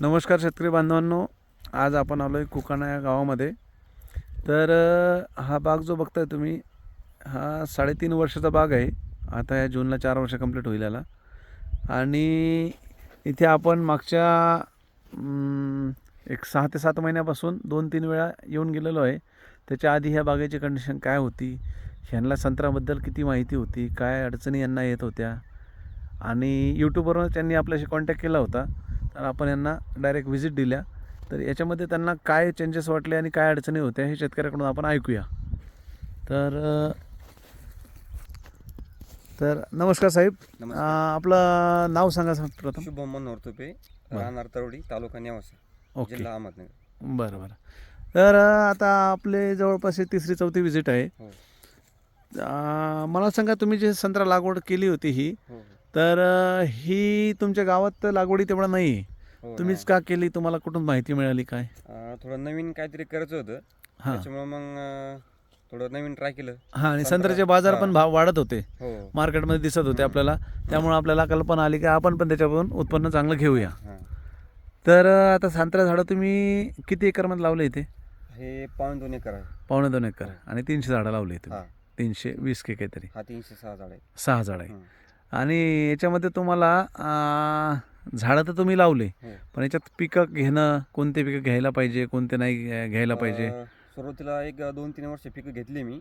नमस्कार शेतकरी बांधवांनो आज आपण आलो आहे कुकाणा या गावामध्ये. तर हा बाग जो बघताय तुम्ही हा साडेतीन वर्षाचा बाग आहे. आता या जूनला चार वर्ष कंप्लीट होईल याला. आणि इथे आपण मागच्या एक सहा ते सात महिन्यापासून दोन तीन वेळा येऊन गेलेलो आहे. त्याच्या आधी ह्या बागेची कंडिशन काय होती? ह्यांना संत्र्याबद्दल किती माहिती होती? काय अडचणी यांना येत होत्या? आणि यूट्यूबवरून त्यांनी आपल्याशी कॉन्टॅक्ट केला होता. तर आपण यांना डायरेक्ट व्हिजिट दिल्या. तर याच्यामध्ये त्यांना काय चेंजेस वाटले आणि काय अडचणी होत्या हे शेतकऱ्याकडून आपण ऐकूया. तर तर नमस्कार साहेब. आपलं नाव सांगा प्रथम. शुभम मनोहर तुपे. राहणार तरवडी तालुका नेवासा ओके. जिल्हा अहमदनगर. बरं बरं. तर आता आपले जवळपास हे तिसरी चौथी व्हिजिट आहे. हो. मला सांगा तुम्ही जे संत्रा लागवड केली होती ही हो हो. तर अ, ही तुमच्या गावात तर लागवडी तेवढा नाही आहे हो तुम्हीच का केली? तुम्हाला कुठून माहिती मिळाली काय? अं, थोडं नवीन काहीतरी करायचं होतं. हां. त्याच्यामुळे मग अं, थोडं नवीन ट्राय केलं. हां आणि संत्रा- संत्र्याचे बाजार पण हां. भाव वाढत होते. हो. मार्केटमध्ये दिसत होते. आपल्याला. त्यामुळे आपल्याला कल्पना आली की आपण पण त्याच्यापासून उत्पन्न चांगलं घेऊया. हां. तर अ, आता संत्रा झाडं तुम्ही किती एकरमध्ये लावले इथे? हे पाऊण दोन एकर आहे. पावणे दोन एकर. आणि तीनशे झाडं लावली इथे हा. तीनशे वीस के काहीतरी. हा तीनशे सहा झाड आहे सहा झाड आहे हं. आणि याच्यामध्ये तुम्हाला झाडं तर तुम्ही लावले. पण याच्यात पिकं घेणं कोणते पिकं घ्यायला पाहिजे कोणते नाही घ्या- घ्यायला पाहिजे? सुरुवातीला एक दोन तीन वर्ष पिकं घेतली मी.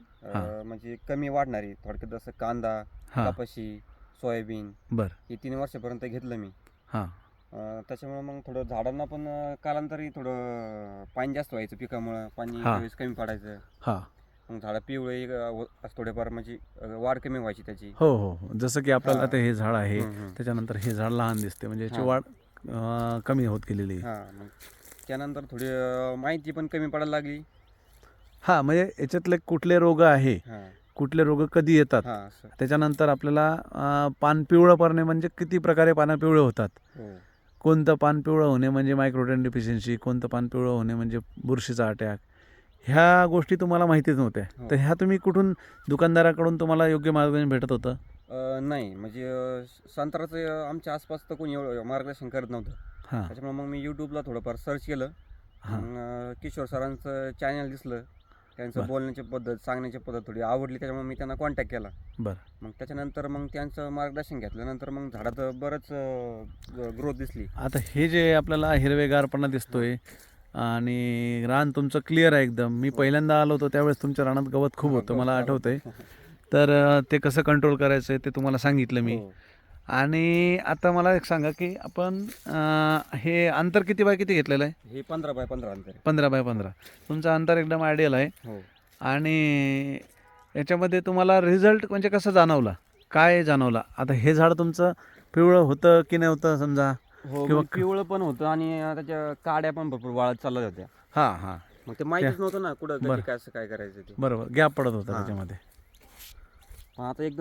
म्हणजे कमी वाढणारी थोडक्यात जसं कांदा कपाशी सोयाबीन बरं. हे तीन वर्षापर्यंत घेतलं मी. हां. त्याच्यामुळे मग थोडं झाडांना पण कालांतरी थोडं पाणी जास्त व्हायचं पिकामुळं पाणी कमी पडायचं. हां. मग झाडं पिवळे थोडेफार म्हणजे वाढ कमी व्हायची त्याची हो हो हो. जसं की आपल्याला हां. आता हे झाड आहे. त्याच्यानंतर हे झाड लहान दिसते म्हणजे याची. वाढ अं, कमी होत गेलेली आहे हा मग त्यानंतर थोडी अं, माहिती पण कमी पडायला लागली हां म्हणजे याच्यातले कुठले रोग आहे हा कुठले रोग कधी येतात हा असं त्याच्यानंतर आपल्याला अं, पान पिवळं पडणे म्हणजे किती प्रकारे पानं पिवळे होतात हो कोणतं पान पिवळं होणे म्हणजे मायक्रोटेन डिफिशियन्सी कोणतं पान पिवळं होणे म्हणजे बुरशीचा अटॅक ह्या गोष्टी तुम्हाला माहितीच नव्हत्या. हो. तर ह्या तुम्ही कुठून दुकानदाराकडून तुम्हाला योग्य मार्गदर्शन भेटत होतं? अं, नाही. म्हणजे अं, संत्र्याचं अं, आमच्या आसपास तर कोणी एवढं मार्गदर्शन करत नव्हतं. हां. त्याच्यामुळे मग मी यूट्यूबला थोडंफार सर्च केलं. हां. मग अं, किशोर सरांचं चॅनल दिसलं. त्यांचं बरं. बोलण्याची पद्धत सांगण्याची पद्धत थोडी आवडली. त्याच्यामुळे मी त्यांना कॉन्टॅक्ट केला. बरं. मग त्याच्यानंतर मग त्यांचं मार्गदर्शन घेतल्यानंतर मग झाडात बरंच ग्रोथ दिसली. आता हे जे आपल्याला हिरवेगारपणा दिसतोय आणि रान तुमचं क्लिअर आहे एकदम. मी पहिल्यांदा आलो होतो त्यावेळेस तुमच्या रानात गवत खूप होतं मला आठवतंय. तर ते कसं कंट्रोल करायचं आहे ते तुम्हाला सांगितलं मी. हो. आणि आता मला एक सांगा की आपण हे अंतर किती बाय किती घेतलेलं आहे? हे पंधरा बाय पंधरा अंतर. पंधरा बाय पंधरा. तुमचं अंतर एकदम आयडियल आहे. हो. आणि याच्यामध्ये तुम्हाला रिझल्ट म्हणजे कसं जाणवला? काय जाणवला? आता हे झाड तुमचं पिवळं होतं की नाही होतं समजा? किंवा मग पिवळं पण होतं आणि त्याच्या काड्या पण भरपूर वाळत चालल्या होत्या. हां हां. मग ते माहितीच नव्हतं ना कुठं. कधी काय असं काय करायचं ते. बरोबर. गॅप पडत होता हां. त्याच्यामध्ये. पण आता एकदम